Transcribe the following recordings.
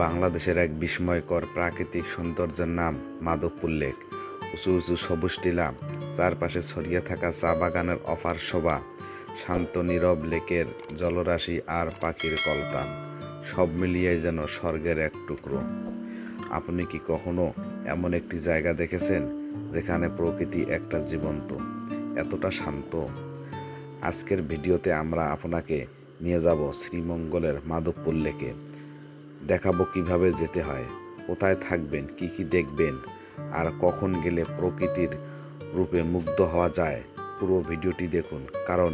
বাংলাদেশের এক বিস্ময়কর প্রাকৃতিক সৌন্দর্যের নাম মাধবপুর লেক। উঁচু উঁচু সবুজ টিলা, চারপাশে ছড়িয়ে থাকা চা বাগানের অফার শোভা, শান্ত নীরব লেকের জলরাশি আর পাখির কলতান, সব মিলিয়ে যেন স্বর্গের এক টুকরো। আপনি কি কখনো এমন একটি জায়গা দেখেছেন যেখানে প্রকৃতি একটা জীবন্ত, এতটা শান্ত? আজকের ভিডিওতে আমরা আপনাকে নিয়ে যাব শ্রীমঙ্গলের মাধবপুর লেকে। দেখাবো কীভাবে যেতে হয়, কোথায় থাকবেন, কি কি দেখবেন, আর কখন গেলে প্রকৃতির রূপে মুগ্ধ হওয়া যায়, পুরো ভিডিওটি দেখুন, কারণ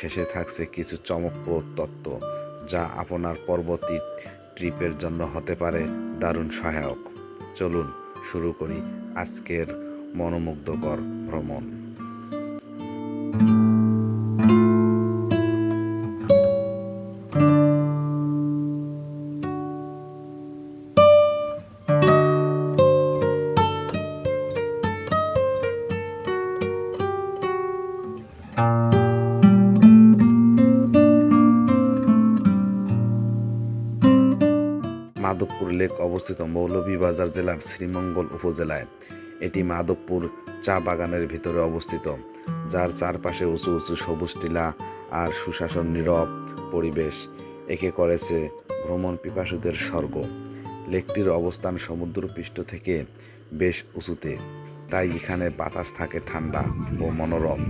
শেষে থাকছে কিছু চমকপ্রদ তত্ত্ব যা আপনার পরবর্তী ট্রিপের জন্য হতে পারে দারুণ সহায়ক। চলুন শুরু করি আজকের মনোমুগ্ধকর ভ্রমণ। মাধবপুর লেক অবস্থিত মৌলভীবাজার জেলার শ্রীমঙ্গল উপজেলায়। এটি মাধবপুর চা বাগানের ভিতরে অবস্থিত, যার চারপাশে উঁচু উঁচু সবুজ টিলা আর সুশাসন নীরব পরিবেশ। একে করেছে ভ্রমণ পিপাসুদের স্বর্গ। লেকটির অবস্থান সমুদ্রপৃষ্ঠ থেকে বেশ উঁচুতে, তাই এখানে বাতাস থাকে ঠান্ডা ও মনোরম।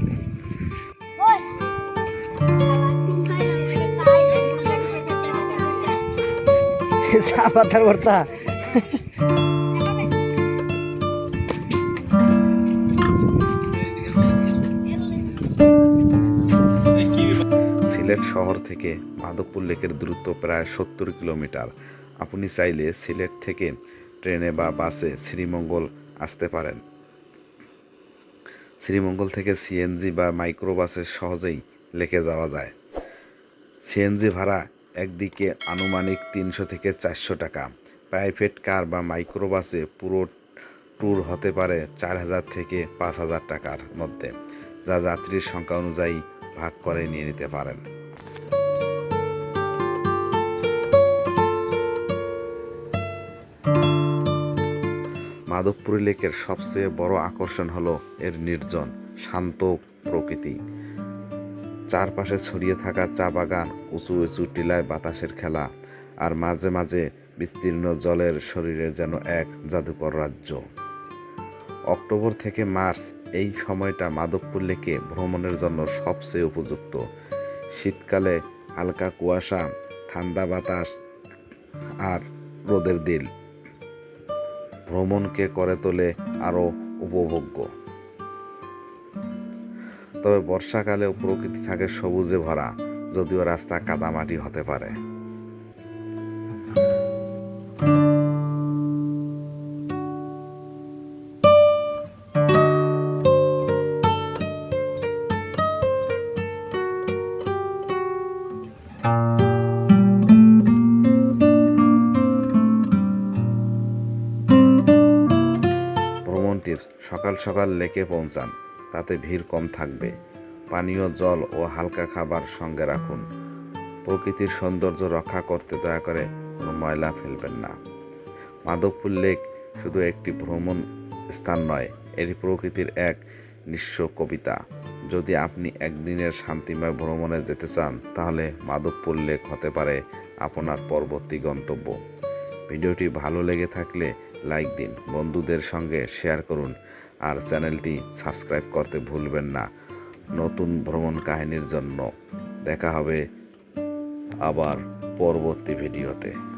সিলেট শহর থেকে মাধবপুর লেকের দূরত্ব প্রায় সত্তর কিলোমিটার। আপনি চাইলে সিলেট থেকে ট্রেনে বা বাসে শ্রীমঙ্গল আসতে পারেন। শ্রীমঙ্গল থেকে সিএনজি বা মাইক্রোবাসে সহজেই লেকে যাওয়া যায়। সিএনজি ভাড়া একদিকে আনুমানিক তিনশো থেকে চারশো টাকা। প্রাইভেট কার বা মাইক্রোবাসে পুরো ট্যুর হতে পারে চার হাজার থেকে পাঁচ হাজার টাকার মধ্যে। যা যাত্রীর সংখ্যা অনুযায়ী ভাগ করে নিয়ে নিতে পারেন। মাধবপুর লেকের সবচেয়ে বড় আকর্ষণ হলো এর নির্জন, শান্ত প্রকৃতি। চারপাশে ছড়িয়ে থাকা চা বাগান, উঁচু উঁচু টিলায় বাতাসের খেলা আর মাঝে মাঝে বিস্তীর্ণ জলের শরীরে যেন এক জাদুকর রাজ্য। অক্টোবর থেকে মার্চ এই সময়টা মাধবপুর লেকে ভ্রমণের জন্য সবচেয়ে উপযুক্ত। শীতকালে হালকা কুয়াশা, ঠান্ডা বাতাস আর রোদের দিল। ভ্রমণকে করে তোলে আরও উপভোগ্য। তবে বর্ষাকালেও প্রকৃতি থাকে সবুজে ভরা, যদিও রাস্তা কাদামাটি হতে পারে। সকাল সকাল লেকে পৌঁছান। তাতে ভিড় কম থাকবে। পানীয় জল ও হালকা খাবার সঙ্গে রাখুন। প্রকৃতির সৌন্দর্য রক্ষা করতে দয়া করে কোনো ময়লা ফেলবেন না। মাধবপুর লেক শুধু একটি ভ্রমণ স্থান নয়, এটি প্রকৃতির এক নিঃস্ব কবিতা। যদি আপনি একদিনের শান্তিময় ভ্রমণে যেতে চান, তাহলে মাধবপুর লেক হতে পারে আপনার পরবর্তী গন্তব্য। ভিডিওটি ভালো লেগে থাকলে লাইক দিন, বন্ধুদের সঙ্গে শেয়ার করুন আর চ্যানেলটি সাবস্ক্রাইব করতে ভুলবেন না। নতুন ভ্রমণ কাহিনীর জন্য দেখা হবে আবার পরবর্তী ভিডিওতে।